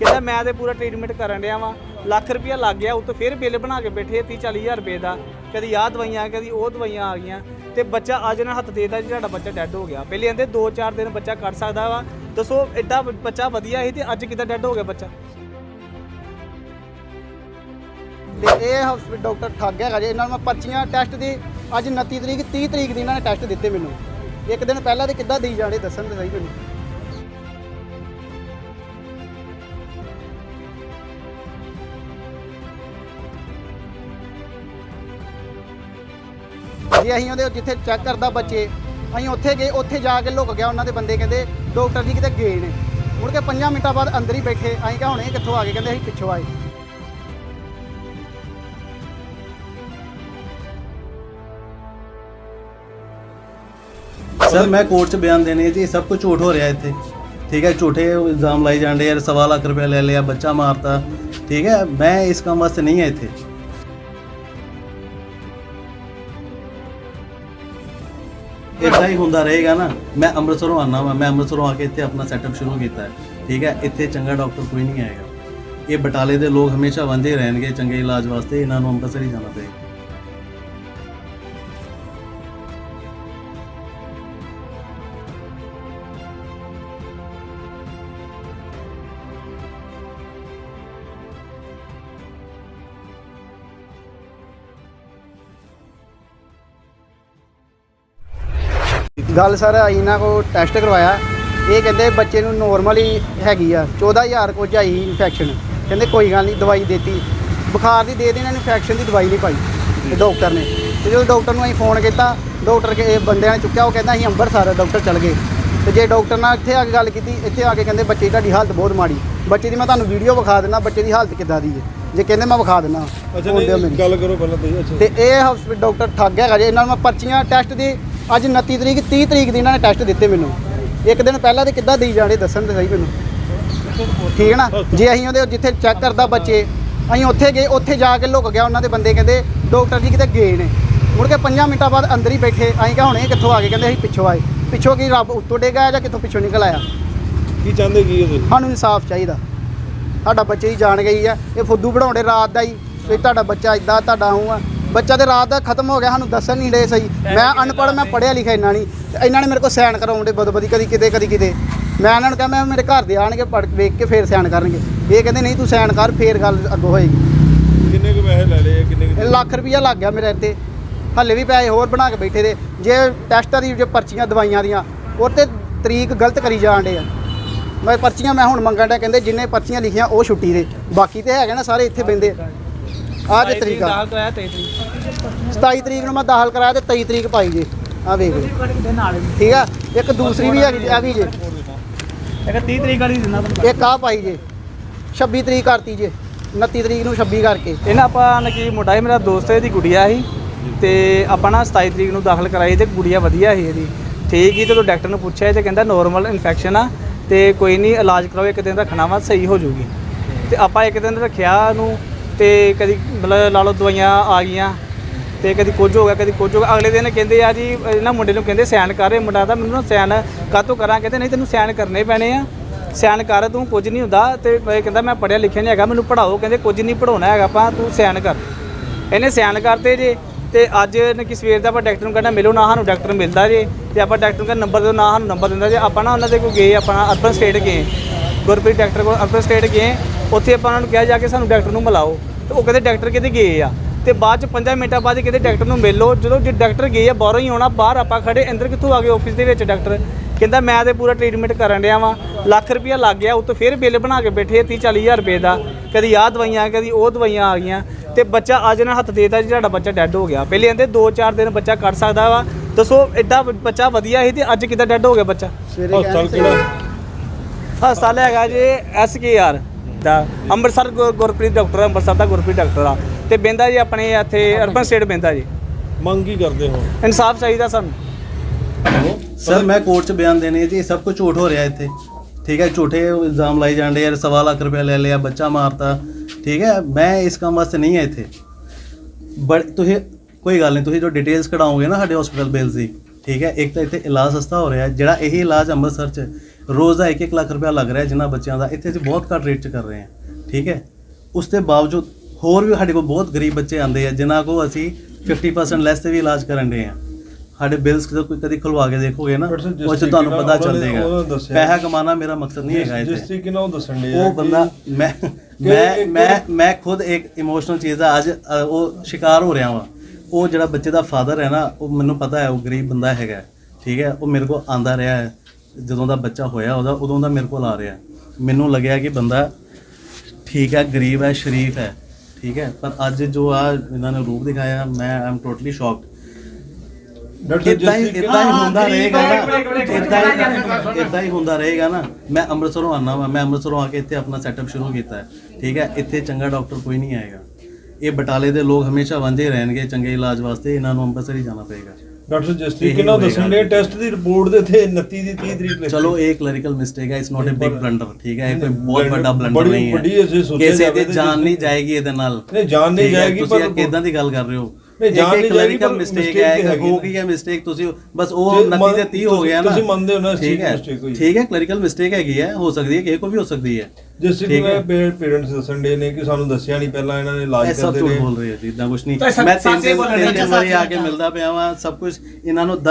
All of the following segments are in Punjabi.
ਕਹਿੰਦਾ ਮੈਂ ਤੇ ਪੂਰਾ ਟ੍ਰੀਟਮੈਂਟ ਕਰਨ ਰਿਹਾ ਵਾਂ। ਲੱਖ ਰੁਪਇਆ ਲੱਗ ਗਿਆ ਉੱਤੋਂ ਫਿਰ ਬਿੱਲ ਬਣਾ ਕੇ ਬੈਠੇ 30 40000 ਰੁਪਏ ਦਾ। ਕਦੀ ਆਹ ਦਵਾਈਆਂ, ਕਦੀ ਉਹ ਦਵਾਈਆਂ ਆ ਗਈਆਂ। ਤੇ ਬੱਚਾ ਅੱਜ ਨਾਲ ਹੱਥ ਦੇਦਾ ਜੀ ਤੁਹਾਡਾ ਬੱਚਾ ਡੈੱਡ ਹੋ ਗਿਆ। ਪਹਿਲੇ ਕਹਿੰਦੇ 2-4 ਦਿਨ ਬੱਚਾ ਕੱਢ ਸਕਦਾ ਵਾ। ਦੱਸੋ ਐਡਾ ਬੱਚਾ ਵਧੀਆ ਸੀ ਤੇ ਅੱਜ ਕਿੱਦਾਂ ਡੈੱਡ ਹੋ ਗਿਆ ਬੱਚਾ? ਤੇ ਇਹ ਹਸਪੀਟਲ ਡਾਕਟਰ ਠੱਗ ਹੈਗਾ ਜੀ। ਇਹਨਾਂ ਨੂੰ ਮੈਂ ਪਰਚੀਆਂ ਟੈਸਟ ਦੀ, ਅੱਜ 29 ਤਰੀਕ 30 ਤਰੀਕ ਦੀ ਇਹਨਾਂ ਨੇ ਟੈਸਟ ਦਿੱਤੇ ਮੈਨੂੰ। ਇੱਕ ਦਿਨ ਪਹਿਲਾਂ ਤੇ ਕਿੱਦਾਂ ਦੇਈ ਜਾਣੇ ਦੱਸਣ ਤੇ ਸਹੀ ਮੈਨੂੰ। ਜੀ ਅਸੀਂ ਉਹਦੇ ਜਿੱਥੇ ਚੈੱਕ ਕਰਦਾ ਬੱਚੇ, ਅਸੀਂ ਉੱਥੇ ਗਏ, ਉੱਥੇ ਜਾ ਕੇ ਲੁਕ ਗਿਆ ਉਹਨਾਂ ਦੇ ਬੰਦੇ, ਕਹਿੰਦੇ ਡਾਕਟਰ ਜੀ ਕਿਤੇ ਗਏ ਨੇ। ਮੁੜ ਕੇ 5 ਮਿੰਟਾਂ ਬਾਅਦ ਅੰਦਰ ਹੀ ਬੈਠੇ, ਅਸੀਂ ਕਿਹਾ, ਹੁਣੇ ਕਿੱਥੋਂ ਆ ਗਏ? ਕਹਿੰਦੇ, ਅਸੀਂ ਪਿੱਛੋਂ ਆਏ। ਸਰ, ਮੈਂ ਕੋਰਟ 'ਚ ਬਿਆਨ ਦੇਣੇ ਜੀ, ਸਭ ਕੁਝ ਝੂਠ ਹੋ ਰਿਹਾ ਇੱਥੇ। ਠੀਕ ਹੈ, ਝੂਠੇ ਇਲਜ਼ਾਮ ਲਾਈ ਜਾਂਦੇ ਯਾਰ ਸਵਾ ਲੱਖ ਰੁਪਏ ਲੈ ਲਿਆ, ਬੱਚਾ ਮਾਰਤਾ। ਠੀਕ ਹੈ, ਮੈਂ ਇਸ ਕੰਮ ਵਾਸਤੇ ਨਹੀਂ ਹੈ ਇੱਥੇ। ਇਦਾਂ ਹੀ ਹੁੰਦਾ ਰਹੇਗਾ ਨਾ। ਮੈਂ ਅੰਮ੍ਰਿਤਸਰੋਂ ਆਨਾ ਵਾ। ਮੈਂ ਅੰਮ੍ਰਿਤਸਰੋਂ ਆ ਕੇ ਇੱਥੇ ਆਪਣਾ ਸੈਟਅਪ ਸ਼ੁਰੂ ਕੀਤਾ ਹੈ। ਠੀਕ ਹੈ? ਇੱਥੇ ਚੰਗਾ ਡਾਕਟਰ ਕੋਈ ਨਹੀਂ ਆਏਗਾ। ਇਹ ਬਟਾਲੇ ਦੇ ਲੋਕ ਹਮੇਸ਼ਾ ਵਾਂਝੇ ਰਹਿਣਗੇ ਚੰਗੇ ਇਲਾਜ ਵਾਸਤੇ। ਇਹਨਾਂ ਨੂੰ ਅੰਮ੍ਰਿਤਸਰ ਹੀ ਜਾਣਾ ਪਏਗਾ। ਗੱਲ ਸਰ ਇਹਨਾਂ ਕੋ ਟੈਸਟ ਕਰਵਾਇਆ। ਇਹ ਕਹਿੰਦੇ ਬੱਚੇ ਨੂੰ ਨੋਰਮਲ ਹੀ ਹੈਗੀ ਆ 14000 ਕੁਝ ਆਈ ਇਨਫੈਕਸ਼ਨ ਕਹਿੰਦੇ ਕੋਈ ਗੱਲ ਨਹੀਂ ਦਵਾਈ ਦੇਤੀ। ਬੁਖਾਰ ਦੀ ਦੇ ਦੇ ਇਹਨਾਂ ਨੇ ਇਨਫੈਕਸ਼ਨ ਦੀ ਦਵਾਈ ਨਹੀਂ ਪਾਈ ਤੇ ਡਾਕਟਰ ਨੇ। ਤੇ ਜਦੋਂ ਡਾਕਟਰ ਨੂੰ ਅਸੀਂ ਫੋਨ ਕੀਤਾ ਡਾਕਟਰ ਕੇ ਇਹ ਬੰਦਿਆਂ ਨੇ ਚੁੱਕਿਆ ਉਹ ਕਹਿੰਦਾ ਅਸੀਂ ਅੰਮ੍ਰਿਤਸਰ ਡਾਕਟਰ ਚਲ ਗਏ। ਤੇ ਜੇ ਡਾਕਟਰ ਨਾਲ ਇੱਥੇ ਆ ਕੇ ਗੱਲ ਕੀਤੀ ਇੱਥੇ ਆ ਕੇ ਕਹਿੰਦੇ ਬੱਚੇ ਦੀ ਤੁਹਾਡੀ ਹਾਲਤ ਬਹੁਤ ਮਾੜੀ। ਬੱਚੇ ਦੀ ਮੈਂ ਤੁਹਾਨੂੰ ਵੀਡੀਓ ਵਿਖਾ ਦਿੰਦਾ ਬੱਚੇ ਦੀ ਹਾਲਤ ਕਿੱਦਾਂ ਦੀ ਹੈ। ਜੇ ਕਹਿੰਦੇ ਮੈਂ ਵਿਖਾ ਦਿੰਦਾ। ਗੱਲ ਕਰੋ ਪਹਿਲਾਂ ਅੱਛਾ। ਤੇ ਇਹ ਹਸਪੀਟਲ ਡਾਕਟਰ ਠੱਗ ਹੈਗਾ ਜੀ ਇਹਨਾਂ ਨੂੰ ਮੈਂ ਪਰਚੀਆਂ ਟੈਸਟ ਦੀ ਅੱਜ 29 ਤਰੀਕ 30 ਤਰੀਕ ਦੀ ਇਹਨਾਂ ਨੇ ਟੈਸਟ ਦਿੱਤੇ ਮੈਨੂੰ। ਇੱਕ ਦਿਨ ਪਹਿਲਾਂ ਤੇ ਕਿੱਦਾਂ ਦੇਈ ਜਾਣੇ ਦੱਸਣ ਤੇ ਸਹੀ ਮੈਨੂੰ। ਠੀਕ ਹੈ ਨਾ? ਜੇ ਅਸੀਂ ਉਹਦੇ ਜਿੱਥੇ ਚੈੱਕ ਕਰਦਾ ਬੱਚੇ ਅਸੀਂ ਉੱਥੇ ਗਏ ਉੱਥੇ ਜਾ ਕੇ ਲੁਕ ਗਿਆ ਉਹਨਾਂ ਦੇ ਬੰਦੇ ਕਹਿੰਦੇ ਡਾਕਟਰ ਜੀ ਕਿਤੇ ਗਏ ਨੇ। ਮੁੜ ਕੇ 5 ਮਿੰਟਾਂ ਬਾਅਦ ਅੰਦਰ ਹੀ ਬੈਠੇ ਅਸੀਂ ਕਿਹਾ ਹੁਣੇ ਕਿੱਥੋਂ ਆ ਗਏ? ਕਹਿੰਦੇ ਅਸੀਂ ਪਿੱਛੋਂ ਆਏ। ਪਿੱਛੋਂ ਕੀ ਰੱਬ ਉੱਤੋਂ ਡੇਗਾ ਜਾਂ ਕਿੱਥੋਂ ਪਿੱਛੋਂ ਨਿਕਲ ਆਇਆ? ਕੀ ਚਾਹੁੰਦੇ ਕੀ ਹੋ ਤੁਸੀਂ? ਸਾਨੂੰ ਇਨਸਾਫ ਚਾਹੀਦਾ। ਸਾਡਾ ਬੱਚੇ ਦੀ ਜਾਣ ਗਈ ਆ। ਇਹ ਫੁੱਦੂ ਬਣਾਉਂਦੇ ਰਾਤ ਦਾ ਹੀ। ਵੀ ਤੁਹਾਡਾ ਬੱਚਾ ਇਦਾਂ ਤੁਹਾਡਾ ਹੂੰ ਆ। ਬੱਚਾ ਤੇ ਰਾਤ ਦਾ ਖਤਮ ਹੋ ਗਿਆ ਸਾਨੂੰ ਦੱਸਣ ਨਹੀਂ ਡੇ ਸਹੀ। ਮੈਂ ਅਨਪੜ੍ਹ ਮੈਂ ਪੜ੍ਹਿਆ ਲਿਖਿਆ ਇੰਨਾ ਨਹੀਂ। ਇਹਨਾਂ ਨੇ ਮੇਰੇ ਕੋਲ ਸਾਈਨ ਕਰਾਉਂਦੇ ਬਦਬਦੀ ਕਦੀ ਕਿਤੇ ਕਦੀ ਕਿਤੇ। ਮੈਂ ਇਹਨਾਂ ਨੂੰ ਕਿਹਾ ਮੈਂ ਮੇਰੇ ਘਰ ਦੇ ਆਣਗੇ ਪੜ੍ਹ ਵੇਖ ਕੇ ਫੇਰ ਸਾਈਨ ਕਰਨਗੇ। ਇਹ ਕਹਿੰਦੇ ਨਹੀਂ ਤੂੰ ਸਾਈਨ ਕਰ ਫੇਰ ਗੱਲ ਅੱਗੋਂ ਹੋਏਗੀ। ਕਿੰਨੇ ਕੁ ਪੈਸੇ ਲੈ ਲਏ ਕਿੰਨੇ ਕੁ ਲੱਖ ਰੁਪਈਆ ਲੱਗ ਗਿਆ ਮੇਰੇ ਇੱਥੇ ਹੱਲੇ ਵੀ ਪੈਸੇ ਹੋਰ ਬਣਾ ਕੇ ਬੈਠੇ ਦੇ। ਜੇ ਟੈਸਟਾਂ ਦੀ ਜੇ ਪਰਚੀਆਂ ਦਵਾਈਆਂ ਦੀਆਂ ਉਹ ਤੇ ਤਰੀਕ ਗਲਤ ਕਰੀ ਜਾਣ ਡੇ ਆ। ਮੈਂ ਪਰਚੀਆਂ ਮੈਂ ਹੁਣ ਮੰਗਣ ਡਿਆ ਕਹਿੰਦੇ ਜਿੰਨੇ ਪਰਚੀਆਂ ਲਿਖੀਆਂ ਉਹ ਛੁੱਟੀ ਦੇ। ਬਾਕੀ ਤੇ ਹੈਗੇ ਨਾ ਸਾਰੇ ਇੱਥੇ ਬੈੰਦੇ। ਆਹ ਜੇ ਤਰੀਕ ਆ। ਦਾਖਲ ਕਰਾਇਆ 23 ਤਰੀਕ। 27 ਤਰੀਕ ਨੂੰ ਮੈਂ ਦਾਖਲ ਕਰਾਇਆ ਤੇ 23 ਤਰੀਕ ਪਾਈ ਜੇ। ਆ ਵੇਖ ਨਾਲ ਠੀਕ ਆ? ਇੱਕ ਦੂਸਰੀ ਵੀ ਹੈਗੀ ਆ ਗਈ ਜੇ। ਇੱਕ 30 ਤਰੀਕ ਵਾਲੀ ਦਿੰਦਾ ਤੁਹਾਨੂੰ ਇੱਕ ਆ ਪਾਈ ਜੇ। 26 ਤਰੀਕ ਕਰਤੀ ਜੇ। 29 ਤਰੀਕ ਨੂੰ 26 ਕਰਕੇ। ਇਹਨਾਂ ਆਪਾਂ ਨਾ ਕੀ ਮੁੰਡਾ ਹੈ ਮੇਰਾ ਦੋਸਤ ਹੈ ਇਹਦੀ ਗੁੜੀਆ ਸੀ। ਤੇ ਆਪਾਂ ਨਾ 27 ਤਰੀਕ ਨੂੰ ਦਾਖਲ ਕਰਾਈ ਤੇ ਗੁੜੀਆ ਵਧੀਆ ਸੀ ਇਹਦੀ। ਠੀਕ ਹੀ ਜਦੋਂ ਡਾਕਟਰ ਨੂੰ ਪੁੱਛਿਆ ਤੇ ਕਹਿੰਦਾ ਨੋਰਮਲ ਇਨਫੈਕਸ਼ਨ ਆ ਤੇ ਕੋਈ ਨਹੀਂ ਇਲਾਜ ਕਰਾਓ ਇੱਕ ਦਿਨ ਰੱਖਣਾ ਵਾ ਸਹੀ ਹੋ ਜਾਊਗੀ। ਤੇ ਆਪਾਂ ਇੱਕ ਦਿਨ ਰੱਖਿਆ ਨੂੰ ਤੇ ਕਦੀ ਮਤਲਬ ਲਾ ਲਓ ਦਵਾਈਆਂ ਆ ਗਈਆਂ ਤੇ ਕਦੀ ਕੁਝ ਹੋ ਗਿਆ, ਕਦੀ ਕੁਝ ਹੋ ਗਿਆ। ਅਗਲੇ ਦਿਨ ਕਹਿੰਦੇ ਆ ਜੀ, ਇਹਨਾਂ ਮੁੰਡੇ ਨੂੰ ਕਹਿੰਦੇ ਸਾਈਨ ਕਰ ਇਹ ਮੁੰਡਾ ਤਾਂ ਮੈਨੂੰ ਨਾ ਸਾਈਨ ਕਾਹਤੋਂ ਕਰਾਂ? ਕਹਿੰਦੇ ਨਹੀਂ ਤੈਨੂੰ ਸਾਈਨ ਕਰਨੇ ਪੈਣੇ ਆ। ਸਾਈਨ ਕਰ, ਤੂੰ ਕੁਝ ਨਹੀਂ ਹੁੰਦਾ ਤੇ ਕਹਿੰਦਾ ਮੈਂ ਪੜਿਆ ਲਿਖਿਆ ਨਹੀਂ ਹੈਗਾ, ਮੈਨੂੰ ਪੜਾਓ ਕਹਿੰਦੇ ਕੁਝ ਨਹੀਂ ਪੜਾਉਣਾ ਹੈਗਾ ਆਪਾਂ, ਤੂੰ ਸਾਈਨ ਕਰ। ਇਹਨੇ ਸਾਈਨ ਕਰਤੇ ਜੇ ਤੇ ਅੱਜ ਨੇ ਕਿ ਸਵੇਰ ਦਾ ਆਪਾਂ ਡਾਕਟਰ ਨੂੰ ਕਹਿੰਦਾ ਮਿਲੋ, ਨਾ ਸਾਨੂੰ ਡਾਕਟਰ ਮਿਲਦਾ ਜੇ। ਤੇ ਆਪਾਂ ਡਾਕਟਰ ਨੂੰ ਕਹਿੰਦਾ ਨੰਬਰ ਦਿਓ, ਨਾ ਸਾਨੂੰ ਨੰਬਰ ਦਿੰਦਾ ਜੇ। ਆਪਾਂ ਨਾ ਉਹਨਾਂ ਦੇ ਕੋਲ ਗਏ, ਆਪਾਂ ਅਰਬਨ ਸਟੇਟ ਗਏ। ਗੁਰਪ੍ਰੀਤ ਡਾਕਟਰ ਕੋਲ ਅਰਬਨ ਸਟੇਟ ਗਏ। ਉੱਥੇ ਆਪਾਂ ਉਹਨਾਂ ਨੂੰ ਕਿਹਾ ਜਾ ਕੇ ਸਾਨੂੰ ਡਾਕਟਰ ਨੂੰ ਮਿਲਾਓ ਤੇ ਉਹ ਕਹਿੰਦੇ ਡਾਕਟਰ ਕਿਤੇ ਗਏ ਆ। ਤੇ ਬਾਅਦ ਚ 5 ਮਿੰਟਾਂ ਬਾਅਦ ਕਹਿੰਦੇ ਡਾਕਟਰ ਨੂੰ ਮਿਲ। ਲਓ ਜਦੋਂ ਜੇ ਡਾਕਟਰ ਗਏ ਆ ਬਾਹਰੋਂ ਹੀ ਆਉਣਾ ਬਾਹਰ ਆਪਾਂ ਖੜੇ ਅੰਦਰ ਕਿੱਥੋਂ ਆ ਗਏ ਆਫਿਸ ਦੇ ਵਿੱਚ ਡਾਕਟਰ? ਕਹਿੰਦਾ ਮੈਂ ਤੇ ਪੂਰਾ ਟ੍ਰੀਟਮੈਂਟ ਕਰਨ ਰਿਹਾ ਵਾਂ। ਲੱਖ ਰੁਪਇਆ ਲੱਗ ਗਿਆ ਉੱਤੋਂ ਫਿਰ ਬਿੱਲ ਬਣਾ ਕੇ ਬੈਠੇ 30 40000 ਰੁਪਏ ਦਾ। ਕਦੀ ਆਹ ਦਵਾਈਆਂ ਕਦੀ ਉਹ ਦਵਾਈਆਂ ਆ ਗਈਆਂ। ਤੇ ਬੱਚਾ ਅੱਜ ਨਾਲ ਹੱਥ ਦੇਤਾ ਜੀ ਤੁਹਾਡਾ ਬੱਚਾ ਡੈੱਡ ਹੋ ਗਿਆ। ਪਹਿਲੇ ਕਹਿੰਦੇ 2-4 ਦਿਨ ਬੱਚਾ ਕੱਢ ਸਕਦਾ ਵਾ। ਦੱਸੋ ਐਡਾ ਬੱਚਾ ਵਧੀਆ ਸੀ ਤੇ ਅੱਜ ਕਿੱਦਾਂ ਡੈੱਡ ਹੋ ਗਿਆ ਬੱਚਾ? ਹਸਪਤਾਲ ਕਿਹੜਾ? ਹਸਪਤਾਲ ਹੈਗਾ ਜੀ ਐਸਕੇਆਰ ਦਾ ਅੰਮ੍ਰਿਤਸਰ ਗੁਰ- ਗੁਰਪ੍ਰੀਤ ਡਾਕਟਰ ਆ, ਅੰਮ੍ਰਿਤਸਰ ਦਾ ਗੁਰਪ੍ਰੀਤ ਡਾਕਟਰ ਆ। ਤੇ ਬਹਿੰਦਾ ਜੀ ਆਪਣੇ ਇੱਥੇ ਅਰਬਨ ਸਟੇਟ ਬਹਿੰਦਾ ਜੀ। ਮੰਗ ਕੀ ਕਰਦੇ ਹੋ? ਇਨਸਾਫ ਚਾਹੀਦਾ ਸਾਨੂੰ। ਸਰ ਮੈਂ ਕੋਰਟ 'ਚ ਬਿਆਨ ਦੇਣੇ ਜੀ ਇਹ ਸਭ ਕੁਝ ਝੂਠ ਹੋ ਰਿਹਾ ਇੱਥੇ। ਠੀਕ ਹੈ ਝੂਠੇ ਇਲਜ਼ਾਮ ਲਾਈ ਜਾਂਦੇ ਯਾਰ ਸਵਾ ਲੱਖ ਰੁਪਏ ਲੈ ਲਿਆ ਬੱਚਾ ਮਾਰਤਾ। ਠੀਕ ਹੈ ਮੈਂ ਇਸ ਕੰਮ ਵਾਸਤੇ ਨਹੀਂ ਹੈ ਇੱਥੇ। ਬੜ ਤੁਸੀਂ ਕੋਈ ਗੱਲ ਨਹੀਂ ਤੁਸੀਂ ਜੋ ਡਿਟੇਲਸ ਕਢਾਓਗੇ ਨਾ ਸਾਡੇ ਹਸਪੀਟਲ ਬਿਲਸ ਦੀ ਠੀਕ ਹੈ ਇੱਕ ਤਾਂ ਇੱਥੇ ਇਲਾਜ ਸਸਤਾ ਹੋ ਰਿਹਾ ਜਿਹੜਾ ਇਹੀ ਇਲਾਜ ਅੰਮ੍ਰਿਤਸਰ 'ਚ ਰੋਜ਼ ਦਾ 1-1 ਲੱਖ ਰੁਪਇਆ ਲੱਗ ਰਿਹਾ ਜਿਨ੍ਹਾਂ ਬੱਚਿਆਂ ਦਾ ਇੱਥੇ ਅਸੀਂ ਬਹੁਤ ਘੱਟ ਰੇਟ 'ਚ ਕਰ ਰਹੇ ਹਾਂ ਠੀਕ ਹੈ? ਉਸ ਦੇ ਬਾਵਜੂਦ ਹੋਰ ਵੀ ਸਾਡੇ ਕੋਲ ਬਹੁਤ ਗਰੀਬ ਬੱਚੇ ਆਉਂਦੇ ਆ ਜਿਨ੍ਹਾਂ ਕੋ ਅਸੀਂ 50% ਲੈਸ ਤੇ ਵੀ ਇਲਾਜ ਕਰਨ ਦੇ ਆ ਸਾਡੇ ਬਿਲਸ ਜਦੋਂ ਕੋਈ ਕਦੀ ਖੁਲਵਾ ਕੇ ਦੇਖੋਗੇ ਨਾ ਜਿਸ ਉਹ 'ਚ ਤੁਹਾਨੂੰ ਪਤਾ ਚੱਲ ਜਾਏਗਾ ਪੈਸਾ ਕਮਾਉਣਾ ਮੇਰਾ ਮਕਸਦ ਨਹੀਂ ਹੈਗਾ ਜਿਸ ਇੱਥੇ ਤਰੀਕੇ ਨਾਲ ਉਹ ਦੱਸਣ ਦੇ ਉਹ ਬੰਦਾ ਮੈਂ ਮੈਂ ਮੈਂ ਮੈਂ ਖੁਦ ਇੱਕ ਇਮੋਸ਼ਨਲ ਚੀਜ਼ ਆ ਅੱਜ ਉਹ ਸ਼ਿਕਾਰ ਹੋ ਰਿਹਾ ਵਾਂ। ਉਹ ਜਿਹੜਾ ਬੱਚੇ ਦਾ ਫਾਦਰ ਹੈ ਨਾ ਉਹ ਮੈਨੂੰ ਪਤਾ ਹੈ ਉਹ ਗਰੀਬ ਬੰਦਾ ਹੈਗਾ ਠੀਕ ਹੈ? ਉਹ ਮੇਰੇ ਕੋਲ ਆਂਦਾ ਰਿਹਾ ਹੈ। ਜਦੋਂ ਦਾ ਬੱਚਾ ਹੋਇਆ ਉਹਦਾ ਉਦੋਂ ਦਾ ਮੇਰੇ ਕੋਲ ਆ ਰਿਹਾ। ਮੈਨੂੰ ਲੱਗਿਆ ਕਿ ਬੰਦਾ ਠੀਕ ਹੈ ਗਰੀਬ ਹੈ ਸ਼ਰੀਫ ਹੈ ਠੀਕ ਹੈ। ਪਰ ਅੱਜ ਜੋ ਆ ਇਹਨਾਂ ਨੇ ਰੂਪ ਦਿਖਾਇਆ ਮੈਂ ਆਮ ਟੋਟਲੀ ਸ਼ੌਕਡ ਇਦਾਂ ਹੀ ਇਦਾਂ ਹੀ ਹੁੰਦਾ ਰਹੇਗਾ ਨਾ। ਇਦਾਂ ਹੀ ਇਦਾਂ ਹੀ ਹੁੰਦਾ ਰਹੇਗਾ ਨਾ। ਮੈਂ ਅੰਮ੍ਰਿਤਸਰੋਂ ਆਨਾ ਵਾ। ਮੈਂ ਅੰਮ੍ਰਿਤਸਰੋਂ ਆ ਕੇ ਇੱਥੇ ਆਪਣਾ ਸੈਟਅਪ ਸ਼ੁਰੂ ਕੀਤਾ ਹੈ। ਠੀਕ ਹੈ? ਇੱਥੇ ਚੰਗਾ ਡਾਕਟਰ ਕੋਈ ਨਹੀਂ ਆਏਗਾ। ਇਹ ਬਟਾਲੇ ਦੇ ਲੋਕ ਹਮੇਸ਼ਾ ਵਾਂਝੇ ਰਹਿਣਗੇ ਚੰਗੇ ਇਲਾਜ ਵਾਸਤੇ ਇਹਨਾਂ ਨੂੰ ਅੰਮ੍ਰਿਤਸਰ ਹੀ ਜਾਣਾ ਪਏਗਾ। ਡਾਕਟਰ ਜਿਸ ਤਰੀਕੇ ਨਾਲ ਦੱਸਣ ਦੇ ਟੈਸਟ ਦੀ ਰਿਪੋਰਟ ਦੇ ਤੇ 29 ਦੀ 30 ਤਰੀਕ ਲਿਖੀ। ਚਲੋ ਇਹ ਕਲੈਰੀਕਲ ਮਿਸਟੇਕ ਹੈ it's not a big blunder ਠੀਕ ਹੈ? ਇਹ ਕੋਈ ਬਹੁਤ ਵੱਡਾ ਬਲੰਡਰ ਨਹੀਂ ਹੈ। ਕਿਸੇ ਦੀ ਜਾਨ ਨਹੀਂ ਜਾਏਗੀ ਇਹਦੇ ਨਾਲ। ਨਹੀਂ, ਜਾਨ ਨਹੀਂ ਜਾਏਗੀ, ਤੁਸੀਂ ਪਰ- ਕਿਦਾਂ ਦੀ ਗੱਲ ਕਰ ਰਹੇ ਹੋ? ਨਹੀਂ, ਜਾਨ ਨਹੀਂ ਕਲੈਰੀਕਲ ਪਰ ਮਿਸਟੇਕ ਹੈ ਤੇ ਹੋ। ਗਈ ਹੈ ਮਿਸਟੇਕ ਤੁਸੀਂ ਬਸ ਉਹ ਜੇ 29 ਮੰਨ- ਤੇ 30 ਹੋ ਗਿਆ ਨਾ ਤੁਸੀਂ ਮੰਨਦੇ ਹੋ ਨਾ ਠੀਕ ਹੈ। ਠੀਕ ਹੈ ਕਲੈਰੀਕਲ ਮਿਸਟੇਕ ਹੈਗੀ ਹੈ ਹੋ ਸਕਦੀ ਹੈ ਕਿਸੇ ਕੋ ਵੀ ਹੋ ਸਕਦੀ ਹੈ ਜਿਸ ਠੀਕ ਤਰੀਕੇ ਹੈ। ਨਾਲ ਪੇਰੈਂਟਸ ਦੱਸਣ ਦੇ ਨੇ ਕਿ ਸਾਨੂੰ ਦੱਸਿਆ ਨਹੀਂ ਪਹਿਲਾਂ ਇਹਨਾਂ ਨੇ ਇਲਾਜ ਸਭ ਕਰਦੇ ਨੇ ਬੋਲ ਰਹੇ ਜੀ ਇਦਾਂ ਕੁਝ ਨਹੀਂ ਤਾਂ ਮੈਂ ਤਿੰਨ ਬੋਲਣ ਤਿੰਨ ਦੇ ਤਿੰਨ ਵਾਰੀ ਆ ਕੇ ਮਿਲਦਾ ਪਿਆ ਵਾਂ ਸਭ ਕੁਝ ਇਹਨਾਂ ਨੂੰ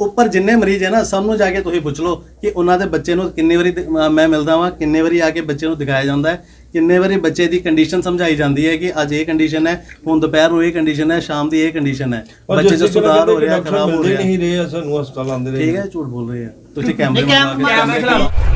ਉੱਪਰ ਜਿੰਨੇ ਮਰੀਜ਼ ਹੈ ਨਾ ਸਭ ਨੂੰ ਜਾ ਕੇ ਤੁਸੀਂ ਪੁੱਛ ਲਓ ਕਿ ਉਹਨਾਂ ਦੇ ਬੱਚੇ ਨੂੰ ਕਿੰਨੇ ਵਾਰੀ ਦ- ਮ- ਮੈਂ ਮਿਲਦਾ ਵਾਂ ਕਿੰਨੇ ਵਾਰੀ ਆ ਕੇ ਬੱਚੇ ਨੂੰ ਦਿਖਾਇਆ ਜਾਂਦਾ ਹੈ। ਕਿੰਨੇ ਵਾਰੀ ਬੱਚੇ ਦੀ ਕੰਡੀਸ਼ਨ ਸਮਝਾਈ ਜਾਂਦੀ ਹੈ ਕਿ ਅੱਜ ਇਹ ਕੰਡੀਸ਼ਨ ਹੈ ਹੁਣ ਦੁਪਹਿਰ ਨੂੰ ਇਹ ਕੰਡੀਸ਼ਨ ਹੈ ਸ਼ਾਮ ਦੀ ਇਹ ਕੰਡੀਸ਼ਨ ਹੈ। ਬੱਚੇ ਨਾਲ ਸੁਧਾਰ ਹੋ ਰਿਹਾ ਖਰਾਬ ਹੋ ਰਿਹਾ। ਨਹੀਂ ਰਹੇ ਸਾਨੂੰ ਹਸਪਤਾਲ ਆਉਂਦੇ ਰਹੇ ਠੀਕ ਹੈ ਝੂਠ ਬੋਲ ਰਹੇ ਆ। ਤੁਸੀਂ ਕੈਮਰੇ ਮੰਗਾ ਕੇ ਕੈਮਰੇ